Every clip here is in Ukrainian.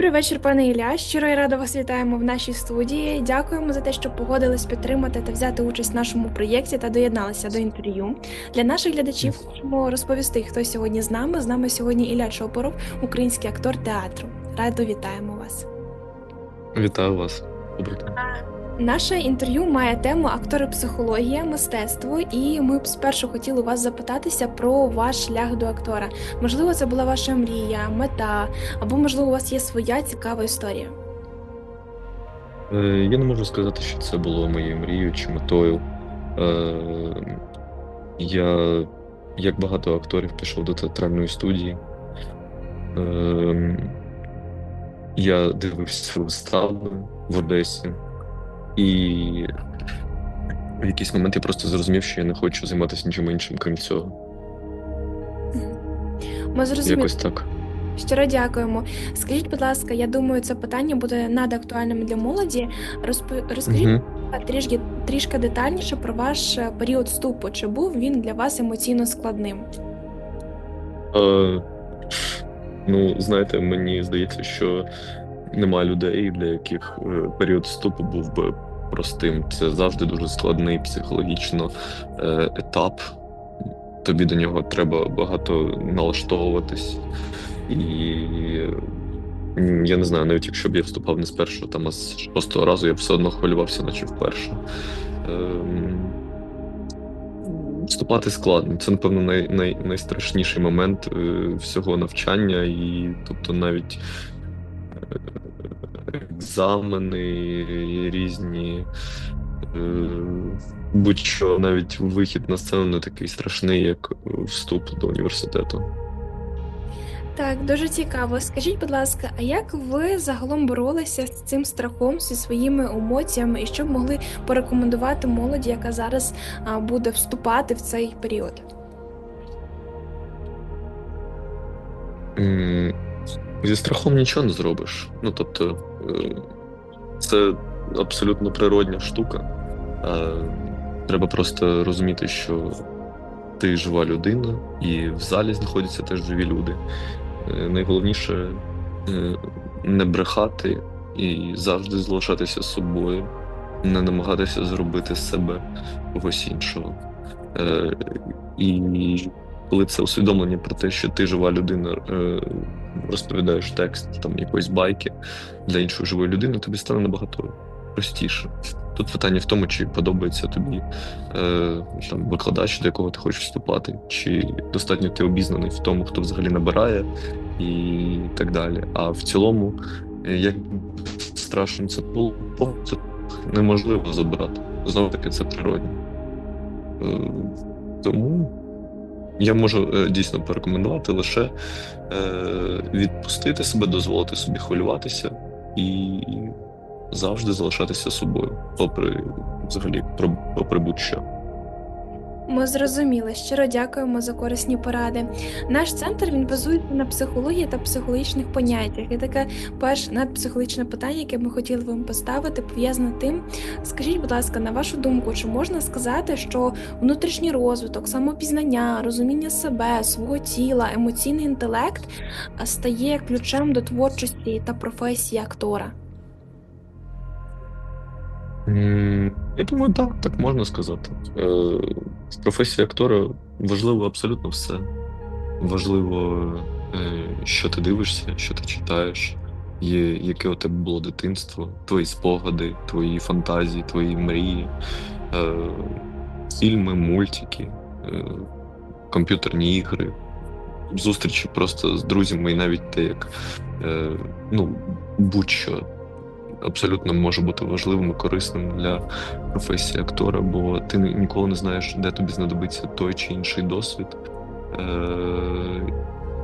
Добрий вечір, пане Ілля. Щиро і радо вас вітаємо в нашій студії. Дякуємо за те, що погодились підтримати та взяти участь в нашому проєкті та доєдналися до інтерв'ю. Для наших глядачів хочемо розповісти, хто сьогодні з нами. З нами сьогодні Ілля Чопоров, український актор театру. Радо вітаємо вас. Вітаю вас. Добрий день. Наше інтерв'ю має тему актори психологія, мистецтво, і ми б спершу хотіли вас запитатися про ваш шлях до актора. Можливо, це була ваша мрія, мета, або можливо, у вас є своя цікава історія. Е, Я не можу сказати, що це було моєю мрією чи метою. Е, Я, як багато акторів, пішов до театральної студії. Е, Я дивився вистави в Одесі, і в якийсь момент я просто зрозумів, що я не хочу займатися нічим іншим, крім цього. Ми зрозуміли. Якось так. Щиро дякуємо. Скажіть, будь ласка, я думаю, це питання буде надактуальним для молоді. Розпо- Розкажіть Мгм. трішки, трішки детальніше про ваш е, період вступу. Чи був він для вас емоційно складним? Е, ну, знаєте, мені здається, що немає людей, для яких е, період вступу був би простим. Це завжди дуже складний психологічно е, етап. Тобі до нього треба багато налаштовуватись. І я не знаю, навіть якщо б я вступав не з першого, там, а з шостого разу, я б все одно хвилювався, наче вперше. Ем, Вступати складно. Це, напевно, най, най, найстрашніший момент е, всього навчання, і тобто навіть екзамени різні. е, Будь-що навіть вихід на сцену не такий страшний, як вступ до університету. Так, дуже цікаво. Скажіть, будь ласка, а як ви загалом боролися з цим страхом, зі своїми емоціями, і що б могли порекомендувати молоді, яка зараз буде вступати в цей період? Зі страхом нічого не зробиш. Ну, тобто, е, це абсолютно природня штука. Е, Треба просто розуміти, що ти жива людина, і в залі знаходяться теж живі люди. Е, Найголовніше не брехати і завжди залишатися собою, не намагатися зробити з себе когось іншого. І коли це усвідомлення про те, що ти жива людина, розповідаєш текст там якоїсь байки для іншої живої людини, тобі стане набагато простіше. Тут питання в тому, чи подобається тобі е, там викладач, до якого ти хочеш вступати, чи достатньо ти обізнаний в тому, хто взагалі набирає, і так далі. А в цілому, як страшно це було, це неможливо забрати. Знову таки, це природне. Е, Тому я можу е, дійсно порекомендувати лише е, відпустити себе, дозволити собі хвилюватися і завжди залишатися собою, попри взагалі попри будь-що. Ми зрозуміли. Щиро дякуємо за корисні поради. Наш центр він базується на психології та психологічних поняттях. І таке перше надпсихологічне питання, яке ми хотіли вам поставити, пов'язане тим. Скажіть, будь ласка, на вашу думку, чи можна сказати, що внутрішній розвиток, самопізнання, розуміння себе, свого тіла, емоційний інтелект стає ключем до творчості та професії актора? Я думаю, так, так можна сказати. В професії актора важливо абсолютно все. Важливо, е, що ти дивишся, що ти читаєш, яке у тебе було дитинство, твої спогади, твої фантазії, твої мрії, е, фільми, мультики, е, комп'ютерні ігри, зустрічі просто з друзями, і навіть те, як ну, будь-що абсолютно може бути важливим і корисним для професії актора, бо ти ніколи не знаєш, де тобі знадобиться той чи інший досвід. Е,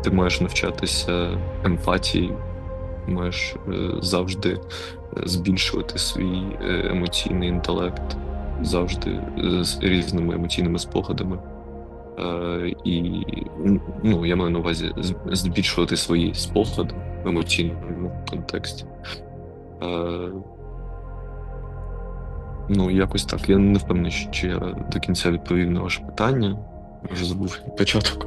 Ти маєш навчатися емпатії, маєш е, завжди е, збільшувати свій емоційний інтелект, завжди з різними емоційними спогадами. І ну, я маю на увазі збільшувати свої спогади в емоційному контексті. Е, Ну, якось так. Я не впевнений, чи я до кінця відповів на ваше питання. Вже забув початок.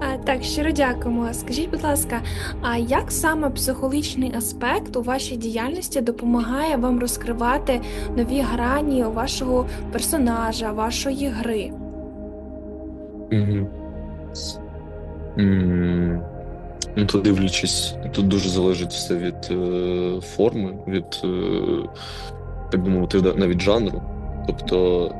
А Так, щиро дякуємо. Скажіть, будь ласка, а як саме психологічний аспект у вашій діяльності допомагає вам розкривати нові грані вашого персонажа, вашої гри? М, Ну, то дивлячись, тут дуже залежить все від е, форми, від, е, так би мовити, навіть жанру. Тобто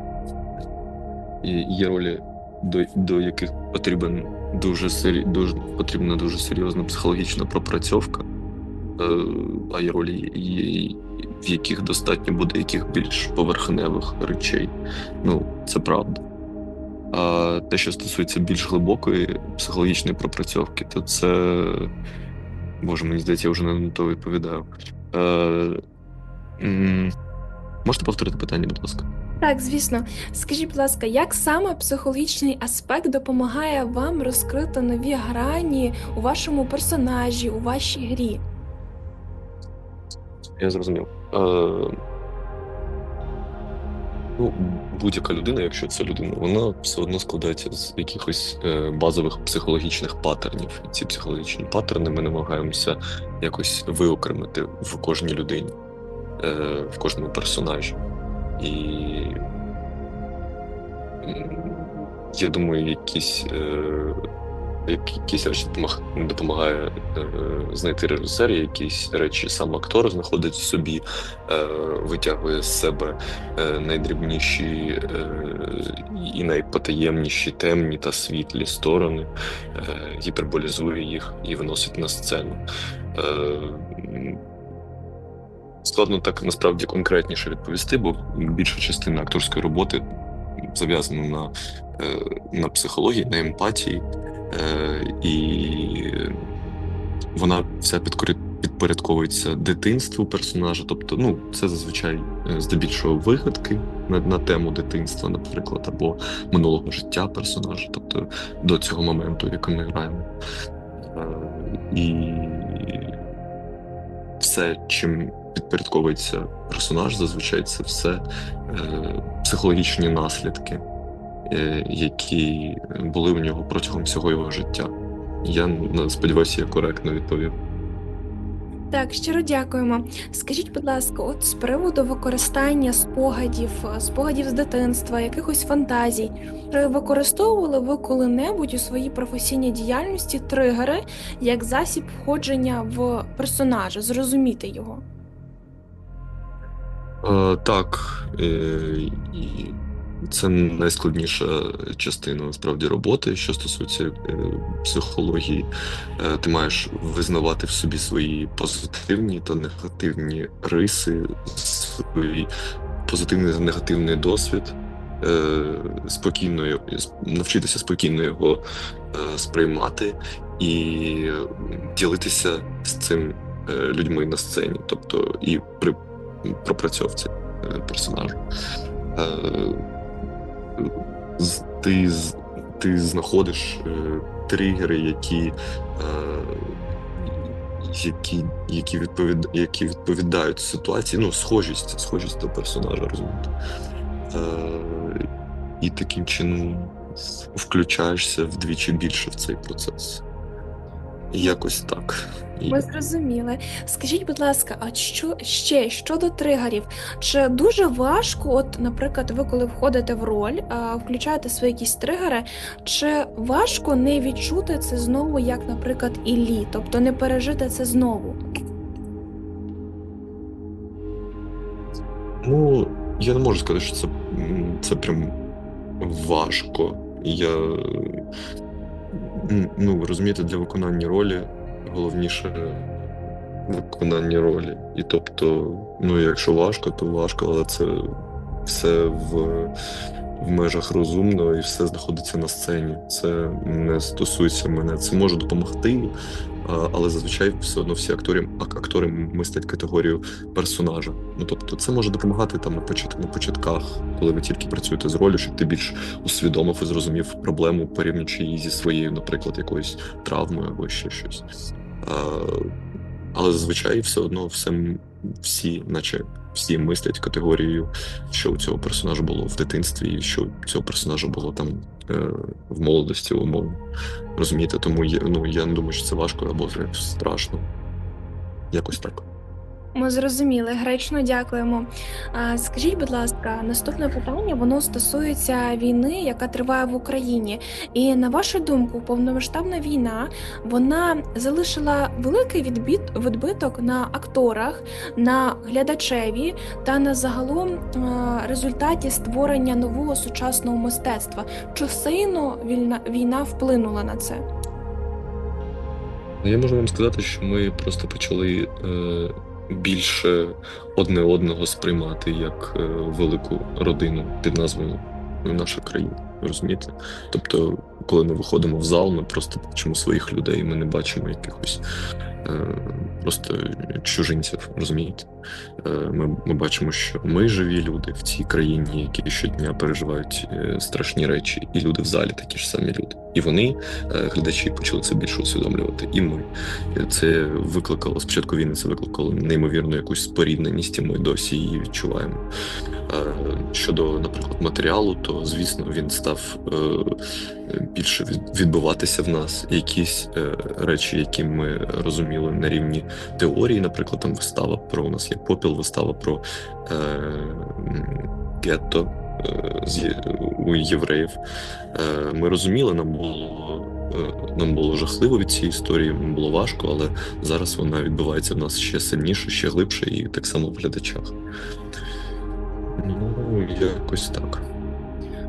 є ролі, до, до яких потрібен дуже, сері, дуже потрібна дуже серйозна психологічна пропрацьовка, е, а є ролі, є- в яких достатньо буде яких більш поверхневих речей. Ну, це правда. А те, що стосується більш глибокої психологічної пропрацьовки, то це. Боже, мені здається, я вже не на то відповідаю. Е, можете повторити питання, будь ласка? Так, звісно. Скажіть, будь ласка, як саме психологічний аспект допомагає вам розкрити нові грані у вашому персонажі, у вашій грі? Я зрозумів. Е, ну, будь-яка людина, якщо це людина, вона все одно складається з якихось е, базових психологічних паттернів. І ці психологічні паттерни ми намагаємося якось виокремити в кожній людині, е, в кожному персонажі. І я думаю, якісь, е, якісь речі допомаг- допомагає е, знайти режисер, якісь речі сам актор знаходить в собі, е, витягує з себе е, найдрібніші і найпотаємніші темні та світлі сторони, гіперболізує їх і виносить на сцену. Складно так насправді конкретніше відповісти, бо більша частина акторської роботи зав'язана на, на психології, на емпатії, і вона вся підпорядковується дитинству персонажа. Тобто, ну, це зазвичай е, здебільшого вигадки на, на тему дитинства, наприклад, або минулого життя персонажа, тобто до цього моменту, який ми граємо. Е, І все, чим підпорядковується персонаж, зазвичай це все е, психологічні наслідки, е, які були у нього протягом всього його життя. Я сподіваюся, я коректно відповів. Так, щиро дякуємо. Скажіть, будь ласка, от з приводу використання спогадів, е, спогадів з дитинства, якихось фантазій, чи використовували ви коли-небудь у своїй професійній діяльності тригери як засіб входження в персонажа, зрозуміти його? Е, так, е, і це найскладніша частина насправді роботи, що стосується е, психології. Е, ти маєш визнавати в собі свої позитивні та негативні риси, свій позитивний та негативний досвід, е, спокійно навчитися спокійно його сприймати і ділитися з цим людьми на сцені, тобто і при пропрацьовці персонажу. Ти, ти знаходиш е, тригери, які, е, які, які, відповід, які відповідають ситуації, ну, схожість, схожість до персонажа, розумієте. Е, і таким чином включаєшся вдвічі більше в цей процес. Якось так. Ми зрозуміли. Скажіть, будь ласка, а що ще щодо тригерів? Чи дуже важко, от, наприклад, ви коли входите в роль, а, включаєте свої якісь тригери, чи важко не відчути це знову, як, наприклад, Іллі, тобто не пережити це знову? Ну, я не можу сказати, що це, це прям важко. Я. Ну, розумієте, для виконання ролі головніше виконання ролі. І тобто, ну, якщо важко, то важко, але це все в, в межах розумного і все знаходиться на сцені. Це не стосується мене. Це може допомогти, але зазвичай все одно всі актори, актори мислять категорію персонажа. Ну тобто, це може допомагати там на почат, на початках, коли ви тільки працюєте з ролью, щоб ти більш усвідомив і зрозумів проблему, порівнюючи її зі своєю, наприклад, якоюсь травмою або ще щось. Але зазвичай все одно все, всі, наче всі мислять категорією, що у цього персонажа було в дитинстві, і що у цього персонажа було там е, в молодості, умовно. Розумієте, тому я, ну, я не думаю, що це важко або страшно. Якось так. Ми зрозуміли, гречно дякуємо. Скажіть, будь ласка, наступне питання воно стосується війни, яка триває в Україні. І на вашу думку, повномасштабна війна вона залишила великий відбіт, відбиток на акторах, на глядачеві та на загалом результаті створення нового сучасного мистецтва. Чи сильно війна, війна вплинула на це? Я можу вам сказати, що ми просто почали е, більше одне одного сприймати як е, велику родину під назвою наша країна. Розумієте? Тобто, коли ми виходимо в зал, ми просто бачимо своїх людей, ми не бачимо якихось просто чужинців, розумієте? Е, ми, ми бачимо, що ми живі люди в цій країні, які щодня переживають е, страшні речі, і люди в залі такі ж самі люди. І вони, е, глядачі, почали це більше усвідомлювати. І ми. Е, Це викликало спочатку війни, це викликало неймовірну якусь спорідненість, і ми досі її відчуваємо. Е, Щодо, наприклад, матеріалу, то звісно він став е, більше відбуватися в нас. Якісь е, речі, які ми розуміли на рівні теорії, наприклад, там вистава про у нас є попіл, вистава про е, гетто е, у євреїв. Е, Ми розуміли, нам було. е, Нам було жахливо від цієї історії, нам було важко, але зараз вона відбувається в нас ще сильніше, ще глибше, і так само в глядачах. Ну, якось так.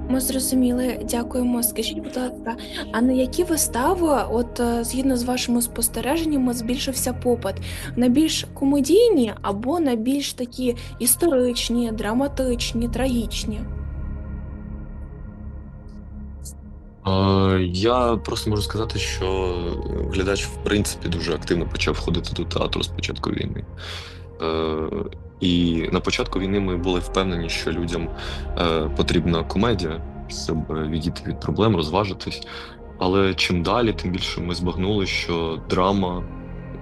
Ми зрозуміли, дякуємо. Скажіть, будь ласка, а на які вистави, от е, згідно з вашими спостереженнями, збільшився попит? На більш комедійні або на більш такі історичні, драматичні, трагічні? Я просто можу сказати, що глядач в принципі дуже активно почав ходити до театру з початку війни. І на початку війни ми були впевнені, що людям е, потрібна комедія, щоб відійти від проблем, розважитись. Але чим далі, тим більше ми збагнули, що драма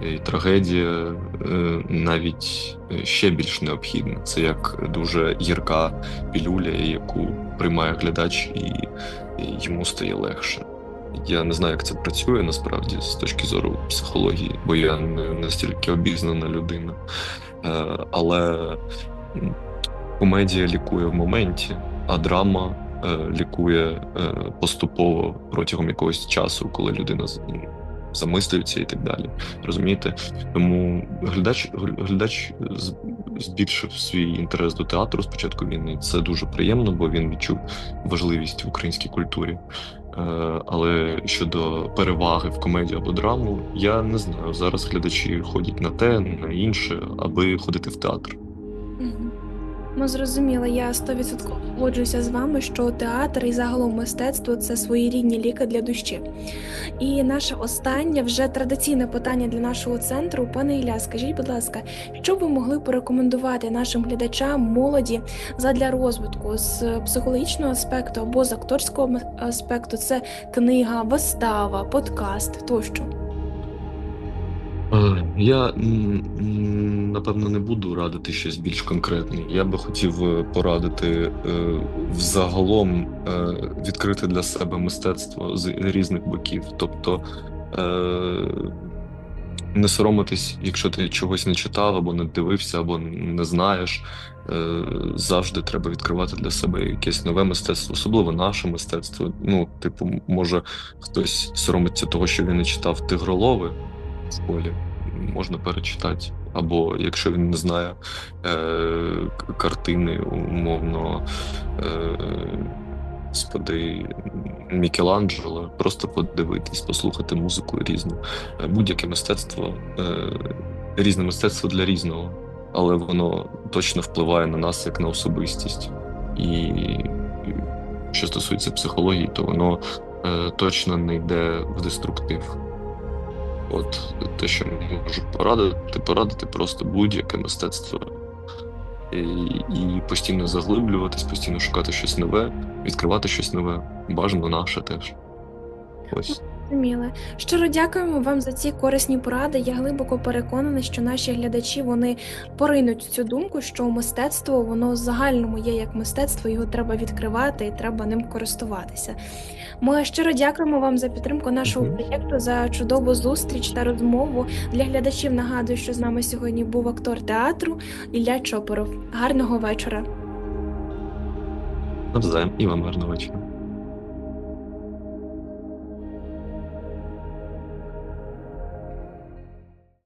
і трагедія е, навіть е, ще більш необхідна. Це як дуже гірка пілюля, яку приймає глядач, і йому стає легше. Я не знаю, як це працює насправді з точки зору психології, бо я не настільки обізнана людина. Е, але комедія лікує в моменті, а драма е, лікує е, поступово протягом якогось часу, коли людина замислюється і так далі. Розумієте? Тому глядач, гл- глядач збільшив свій інтерес до театру з початку війни. Це дуже приємно, бо він відчув важливість в українській культурі. Е, Але щодо переваги в комедію або драму, я не знаю. Зараз глядачі ходять на те, на інше, аби ходити в театр. Ми зрозуміли, я 100% погоджуюся з вами, що театр і загалом мистецтво це своєрідні ліки для душі. І наше останнє вже традиційне питання для нашого центру. Пане Ілля, скажіть, будь ласка, що ви могли порекомендувати нашим глядачам молоді задля розвитку з психологічного аспекту або з акторського аспекту? Це книга, вистава, подкаст тощо. Я напевно не буду радити щось більш конкретне. Я би хотів е, порадити е, взагалом е, відкрити для себе мистецтво з різних боків. Тобто е, не соромитись, якщо ти чогось не читав, або не дивився, або не знаєш. Е, Завжди треба відкривати для себе якесь нове мистецтво, особливо наше мистецтво. Ну, типу, може хтось соромиться того, що він не читав тигролови в школі, можна перечитати. Або якщо він не знає е, картини, умовно, е, господи, Мікеланджело, просто подивитись, послухати музику різну. Е, Будь-яке мистецтво, е, різне мистецтво для різного, але воно точно впливає на нас як на особистість. І що стосується психології, то воно е, точно не йде в деструктив. От те, що можу порадити, порадити просто будь-яке мистецтво. І, і постійно заглиблюватись, постійно шукати щось нове, відкривати щось нове, бажано наше теж. Ось. Зрозуміли. Щиро дякуємо вам за ці корисні поради. Я глибоко переконана, що наші глядачі вони поринуть цю думку, що мистецтво воно в загальному є як мистецтво, його треба відкривати і треба ним користуватися. Ми щиро дякуємо вам за підтримку нашого проєкту, за чудову зустріч та розмову. Для глядачів нагадую, що з нами сьогодні був актор театру Ілля Чопоров. Гарного вечора. Навзаєм і вам гарного вечора.